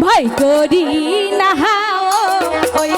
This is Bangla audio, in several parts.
ভয় করি না ওই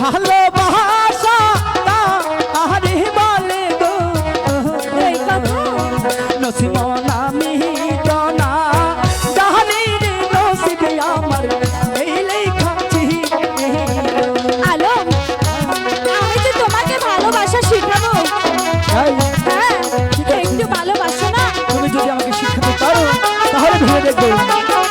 ভালোবাসা তাহারে বলে গো। নসিব নামি না। জাহানি রে নসিব আমার এই লেখা আলম আমি তো তোমাকে ভালোবাসা শিখাবো। হ্যাঁ একটু ভালোবাসো না? তুমি যদি আমাকে শিখাতে পারো তাহলে ভেবে দেখব।